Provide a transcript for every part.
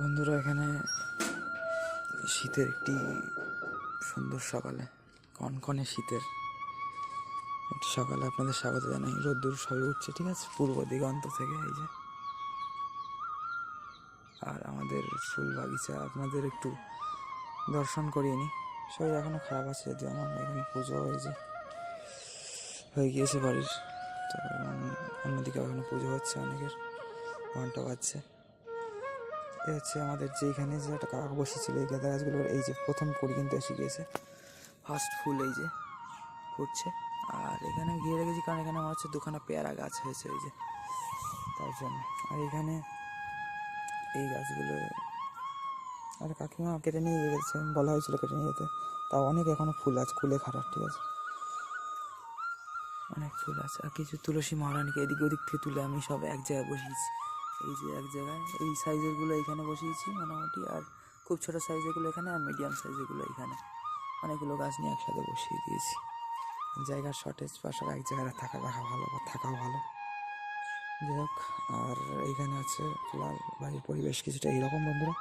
বন্ধুরা, এখানে শীতের একটি সুন্দর সকালে, কনকনে শীতের একটি সকালে আপনাদের স্বাগত জানাই। রোদ্দুর সবে উঠছে, ঠিক আছে? পূর্ব দিগন্ত থেকে, এই যে। আর আমাদের ফুল বাগিচা আপনাদের একটু দর্শন করিয়ে নিই। শরীর এখনও খারাপ আছে যদি আমার এখানে পুজো হয়েছে হয়ে গিয়েছে বাড়ির। তো অন্যদিকে এখনও পুজো হচ্ছে, অনেকের ঘণ্টা বাজছে। এ হচ্ছে আমাদের যেখানে যে একটা কাকা বসেছিল এই গাঁদা গাছগুলোর, এই যে প্রথম কুড়ি কিন্তু এসে গিয়েছে। ফার্স্ট ফুল এই যে ফুটছে। আর এখানে ঘিরে রেখেছি কারণ এখানে আমার হচ্ছে দুখানা পেয়ারা গাছ হয়েছে এই যে। তার জন্য। আর এখানে এই গাছগুলো, আর কাকিমা কেটে নিয়ে গেছে, বলা হয়েছিল কেটে নিয়ে যেতে। তাও অনেক এখনও ফুল আছে, ফুলে খারাপ, ঠিক আছে। অনেক ফুল আছে। আর কিছু তুলসী মহারানীকে এদিক ওদিক থেকে তুলে আমি সব এক জায়গায় বসিয়েছি। এই যে এক জায়গায়। এই সাইজেরগুলো এখানে বসিয়েছি মোটামুটি, আর খুব ছোটো সাইজেরগুলো এখানে আর মিডিয়াম সাইজেরগুলো এখানে। অনেকগুলো গাছ নিয়ে একসাথে বসিয়ে দিয়েছি। জায়গার শর্টেজ বা সব এক জায়গায় থাকা রাখা ভালো বা থাকাও ভালো। যাই হোক, আর এইখানে আছে লাল বাড়ির পরিবেশ কিছুটা এইরকম বন্ধুরা।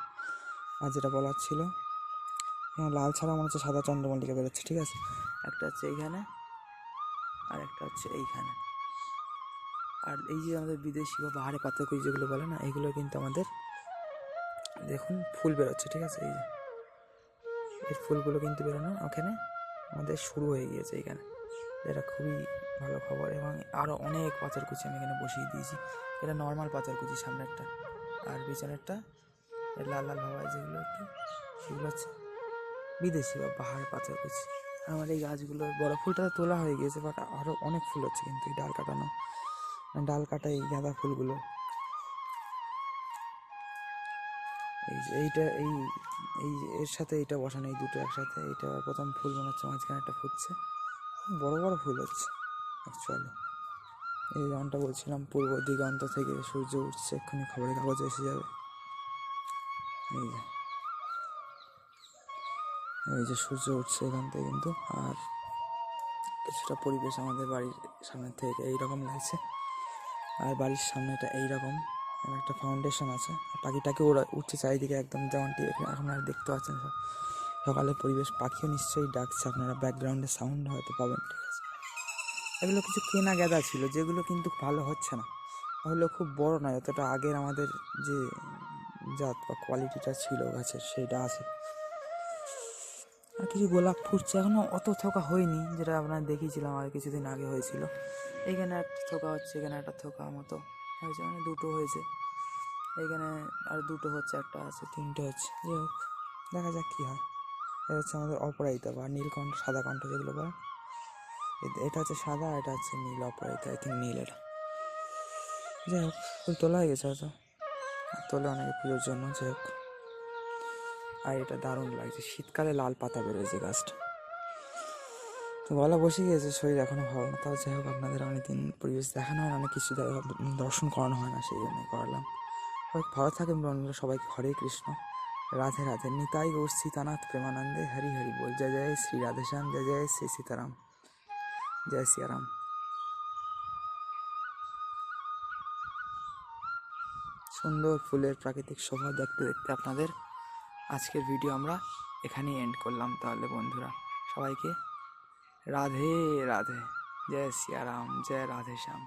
আর যেটা বলার ছিল এখানে লাল ছাড়া মনে হচ্ছে সাদা চন্দ্রমল্লিকা বেরোচ্ছে, ঠিক আছে? একটা হচ্ছে এইখানে আর একটা হচ্ছে এইখানে। আর এই যে আমাদের বিদেশি বা পাহাড়ে পাতাকুড়ি যেগুলো বলে না, এগুলো কিন্তু আমাদের, দেখুন, ফুল বেরোচ্ছে, ঠিক আছে? এই যে, এর ফুলগুলো কিন্তু বেরোনো ওখানে আমাদের শুরু হয়ে গিয়েছে এখানে। এটা খুবই ভালো খবর এবং আরও অনেক পাথরকুচি আমি এখানে বসিয়ে দিয়েছি। এটা নর্মাল পাথরকুচি সামনেরটা আর পিছনেরটা লাল লাল ভাবা যেগুলো একটু। সেগুলো হচ্ছে বিদেশি বা পাহাড় আর আমার এই গাছগুলোর বড় ফুলটা তোলা হয়ে গিয়েছে বাট আরও অনেক ফুল হচ্ছে কিন্তু এই ডাল কাটানো। ডাল কাটা এই গাঁদা ফুলগুলো। এই এইটা, এই এই এর সাথে এইটা বসানো, এই দুটো একসাথে। এইটা প্রথম ফুল মনে হচ্ছে মাঝখানে একটা ফুটছে। বড় বড় ফুল হচ্ছে অ্যাকচুয়ালি এই যেমনটা বলছিলাম, পূর্ব দিগন্ত থেকে সূর্য উঠছে, এক্ষুনি খবরের কাগজ এসে যাবে। এই যে। এই যে সূর্য উঠছে এখান থেকে কিন্তু, আর কিছুটা পরিবেশ আমাদের বাড়ির সামনে থেকে এইরকম লাগছে। আর বাড়ির সামনেটা এইরকম একটা ফাউন্ডেশন আছে। পাখিটাকে ওরা উঠছে চারিদিকে একদম যেমনটি আপনারা দেখতে পাচ্ছেন সব। সকালে পরিবেশ, পাখিও নিশ্চয়ই ডাকছে, আপনারা ব্যাকগ্রাউন্ডে সাউন্ড হয়তো পাবেন, ঠিক আছে। এগুলো কিছু কেনা গেদা ছিল, যেগুলো কিন্তু ভালো হচ্ছে না। হলো খুব বড় নয় যতটা আগের আমাদের যে জাত বা কোয়ালিটিটা ছিল গাছের সেটা আছে। আর কিছু গোলাপ ফুটছে এখনও অত থোকা হয়নি, যেটা আপনার দেখিয়েছিলাম, আর কিছুদিন আগে হয়েছিল। এইখানে একটা থোকা হচ্ছে, এখানে একটা থোকা মতো। হয়েছে মানে দুটো হয়েছে। এইখানে আর দুটো হচ্ছে, একটা আছে, তিনটে হচ্ছে। যাই হোক, দেখা যাক কী হয়। এটা হচ্ছে আমাদের অপরাজিতা বা নীলকণ্ঠ, সাদা কণ্ঠ যেগুলো এ- এটা হচ্ছে সাদা এটা হচ্ছে নীল অপরাজিতা, আই থিঙ্ক নীল এটা। যাই হোক ফুল তোলা হয়ে গেছে হয়তো। তোলে অনেকে পুজোর জন্য, যাই হোক। আর এটা দারুণ লাগছে। শীতকালে লাল পাতা বেরোয়েছে গাছটা। তো গলা বসে গিয়েছে, শরীর এখনও ভালো না। তাও যাই হোক, আপনাদের অনেক দিন পরিবেশ দেখানো হয় অনেক কিছু দর্শন করানো হয় না, সেই জন্যই করালাম। ভালো থাকেন বন্ধুরা, সবাইকে হরে কৃষ্ণ। রাধে রাধে। নিতাই গৌর সীতানাথ প্রেমানন্দে, হরি হরি বল। জয় জয় শ্রী রাধেশ্যাম, জয় জয় শ্রী সীতারাম। জয় সিয়ারাম সুন্দর ফুলের প্রাকৃতিক শোভা দেখতে দেখতে আপনাদের আজকের ভিডিও আমরা এখানেই এন্ড করলাম তাহলে বন্ধুরা। সবাইকে রাধে রাধে। জয় সিয়ারাম জয় রাধে শ্যাম